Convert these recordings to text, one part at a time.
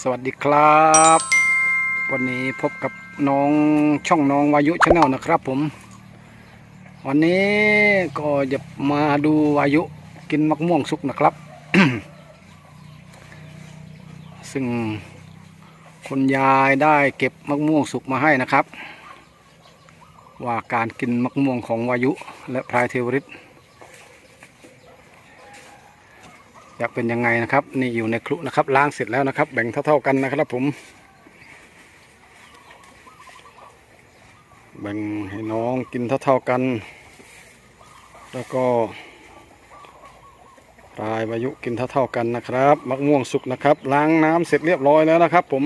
สวัสดีครับ วันนี้พบกับน้องช่องน้องวายุชาแนลนะครับผม วันนี้ก็จะมาดูวายุกินมะม่วงสุกนะครับ ซึ่งคุณยายได้เก็บมะม่วงสุกมาให้นะครับ ว่าการกินมะม่วงของวายุและพลายเทวริต จะเป็นยังไงนะครับ นี่อยู่ในครุนะครับล้างเสร็จแล้วนะครับ แบ่งเท่าๆกันนะครับผม แบ่งให้น้องกินเท่าๆกัน แล้วก็ปลายวายุกินเท่าๆกันนะครับมะม่วงสุกนะครับ ล้างน้ำเสร็จเรียบร้อยแล้วนะครับผม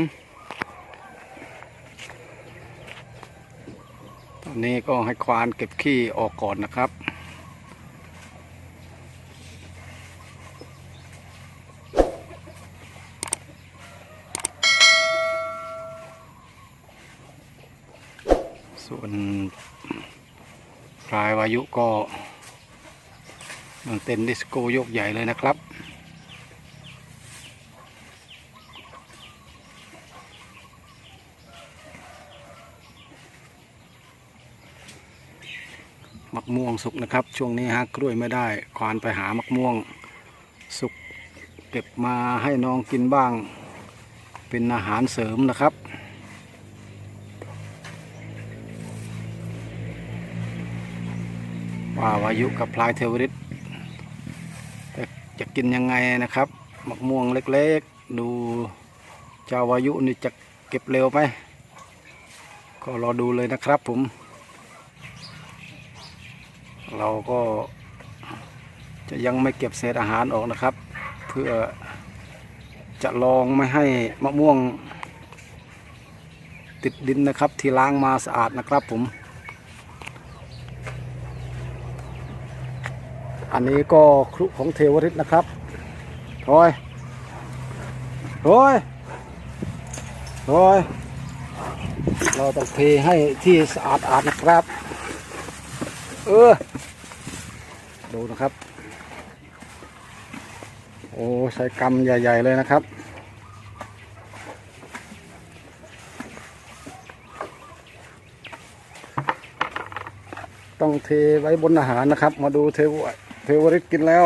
ตอนนี้ก็ให้ควานเก็บขี้ออกก่อนนะครับ ส่วนพลายวายุก็มันเต้นดิสโก้ยกใหญ่เลยนะครับ มักม่วงสุกนะครับ ช่วงนี้หากล้วยไม่ได้ ควานไปหามักม่วงสุกเก็บมาให้น้องกินบ้าง เป็นอาหารเสริมนะครับ ว่าวายุกับพลายเทวริตจะจะกินยังไงนะครับมะม่วงเล็กๆ ดูเจ้าวายุนี่จะเก็บเร็วไหมก็รอดูเลยนะครับผม เราก็จะยังไม่เก็บเศษอาหารออกนะครับ เพื่อจะลองไม่ให้มะม่วงติดดินนะครับที่ล้างมาสะอาดนะครับผม อันนี้ก็ครุของเทวริตนะครับโอยโอยโอยเราต้องเทให้ที่สะอาดอาดนะครับ เออ ดูนะครับ โอ้ ใช้กำใหญ่ ๆ เลยนะครับต้องเทไว้บนอาหารนะครับ มาดูเทวเทวริตกินแล้ว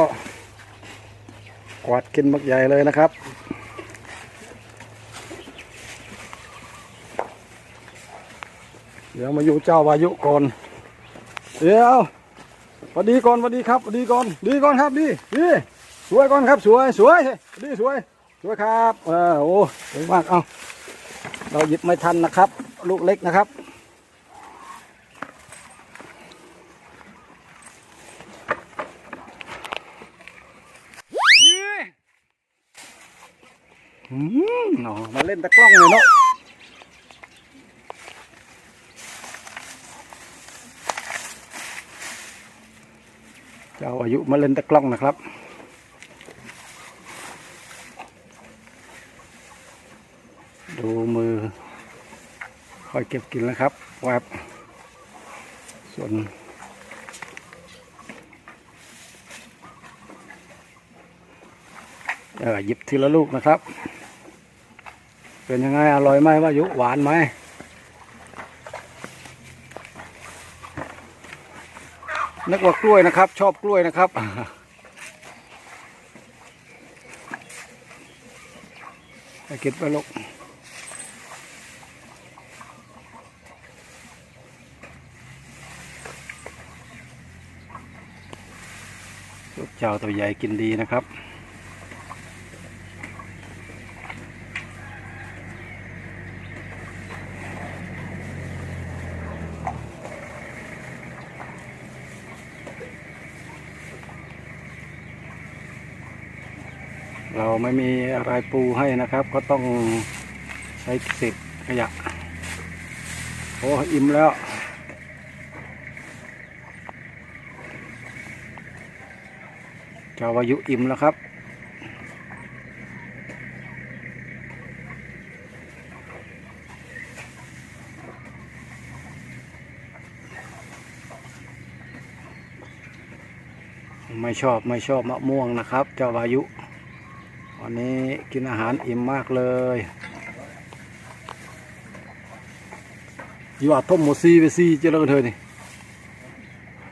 กวาดกินมักใหญ่เลยนะครับ เดี๋ยวมาอยู่เจ้าวายุก่อน เดี๋ยวสวัสดีก่อนสวัสดีครับสวัสดีก่อนดีก่อนครับดีดีสวยก่อนครับสวยสวยดีสวยสวยครับเออโอ้สวยมากเอาเราหยิบไม่ทันนะครับ ลูกเล็กนะครับ อืมเนาะมาเล่นตะกล้องเลยเนาะเจ้าอายุมาเล่นตะกล้องนะครับดูมือคอยเก็บกินแล้วครับแวบส่วน เออหยิบทีละลูกนะครับ เป็นยังไงอร่อยไหมว่ายุหวานไหมนึกว่ากล้วยนะครับ ชอบกล้วยนะครับไปเก็บไปลูกลูกเจ้าตัวใหญ่กินดีนะครับ เราไม่มีอะไรปูให้นะครับ ก็ต้องใช้เศษขยะโอ้อิ่มแล้ว เจ้าวายุอิ่มแล้วครับไม่ชอบไม่ชอบมะม่วงนะครับ เจ้าวายุ วันนี้กินอาหารอิ่มมากเลยอยู่อาทมโมซีไปซีเจริญเธอนี่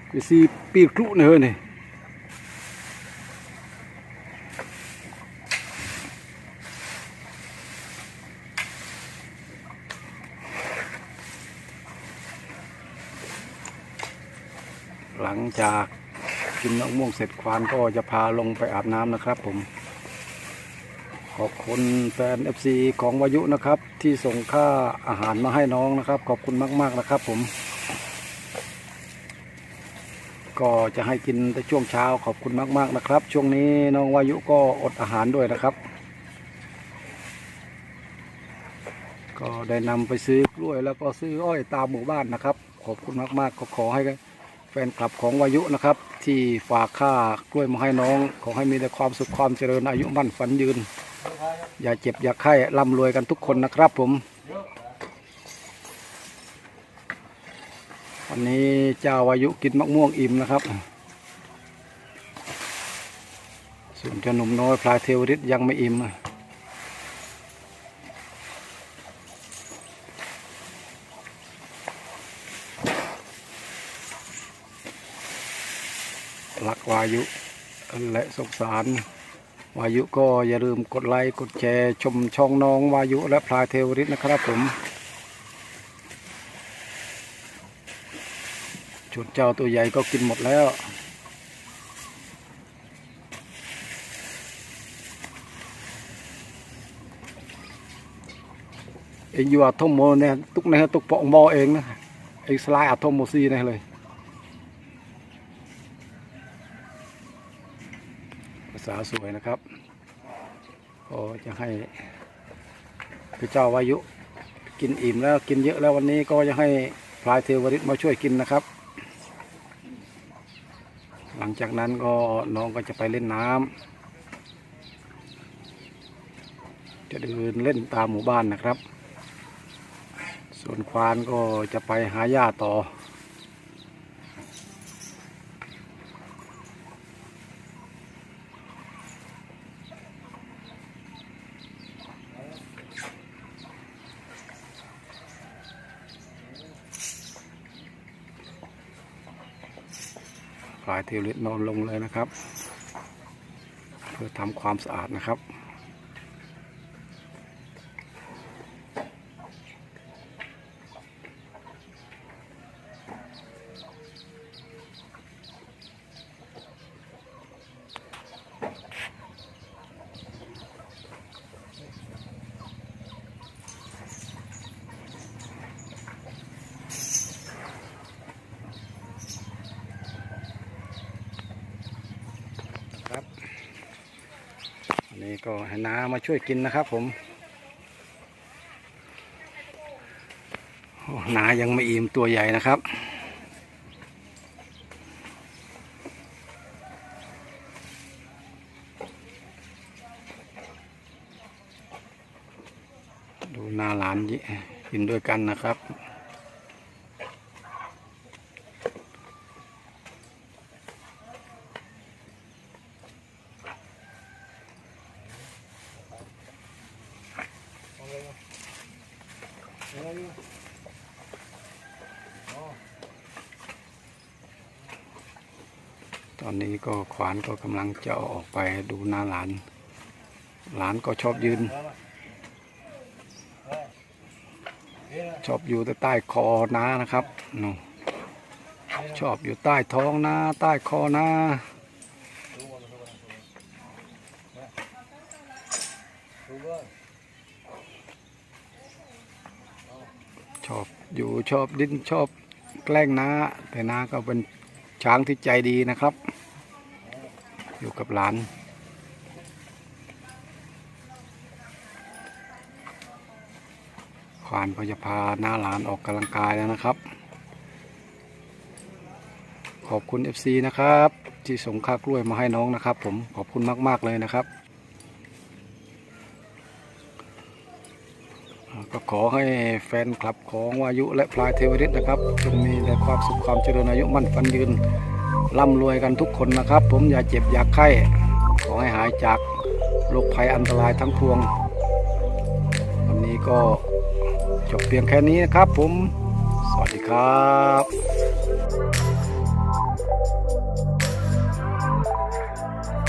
ไปซีปีกลุเนอนี่หลังจากกินมะม่วงเสร็จควานก็จะพาลงไปอาบน้ำนะครับผม ขอบคุณแฟน FC ของวายุนะครับ ที่ส่งค่าอาหารมาให้น้องนะครับ ขอบคุณมากๆนะครับผม ก็จะให้กินแต่ช่วงเช้าขอบคุณมาก ๆนะครับ ช่วงนี้น้องวายุก็อดอาหารด้วยนะครับ ก็ได้นำไปซื้อกล้วยแล้วก็ซื้ออ้อยตามหมู่บ้านนะครับ ขอบคุณมากๆก็ขอให้แฟนคลับของวายุนะครับ ที่ฝากค่ากล้วยมาให้น้อง ขอให้มีแต่ความสุขความเจริญอายุมั่นฝันยืน อย่าเจ็บอย่าไข้ร่ำรวยกันทุกคนนะครับผม วันนี้เจ้าวายุกินมะม่วงอิ่มนะครับ ส่วนเจ้าหนุ่มน้อยพลายเทวฤทธิ์ยังไม่อิ่มรักวายุและสงสาร วายุก็อย่าลืมกดไลค์กดแชร์ชมช่องน้องวายุและพลายเทวฤทธิ์นะครับผมชุดเจ้าตัวใหญ่ก็กินหมดแล้ว เองอยู่อาทมโมเนี่ยตุกเนี่ยตุกปองมอเองนะเองสไลด์อาทมโมซีเนี่ยเลยาษาสวยนะครับก็จะให้พระเจ้าวายุกินอิ่มแล้วกินเยอะแล้ววันนี้ก็จะให้พลายเทวริตมาช่วยกินนะครับ หลังจากนั้นก็น้องก็จะไปเล่นน้ำจะเดินเล่นตามหมู่บ้านนะครับ ส่วนควานก็จะไปหาหญ้าต่อ คลายเทเลิตนอนลงเลยนะครับ เพื่อทำความสะอาดนะครับ นี้ก็ให้น้ามาช่วยกินนะครับผมโอ้น้ายังไม่อิ่มตัวใหญ่นะครับ ดูหน้าหลานยิกินด้วยกันนะครับ อนนี้ก็ขวานก็กำลังจะออกไปดูหน้าหลาน หลานก็ชอบยืน ชอบอยู่แต่ใต้คอน้านะครับนู่ชอบอยู่ใต้ท้องนาใต้คอนาชอบอยู่ชอบดิ้นชอบแกล้งนาแต่นาก็เป็นช้างที่ใจดีนะครับ อยู่กับหลาน ควานก็จะพาหน้าหลานออกกำลังกายแล้วนะครับ ขอบคุณ FC นะครับ ที่ส่งค่ากล้วยมาให้น้องนะครับ ผมขอบคุณมาก ๆ เลยนะครับ ก็ขอให้แฟนคลับของวายุและพลายเทวฤทธิ์นะครับจงมีแต่ความสุขความเจริญอายุมั่นฟันยืน ร่ำรวยกันทุกคนนะครับ ผมอย่าเจ็บอย่าไข้ ขอให้หายจากโรคภัยอันตรายทั้งพวง วันนี้ก็จบเพียงแค่นี้นะครับผม สวัสดีครับ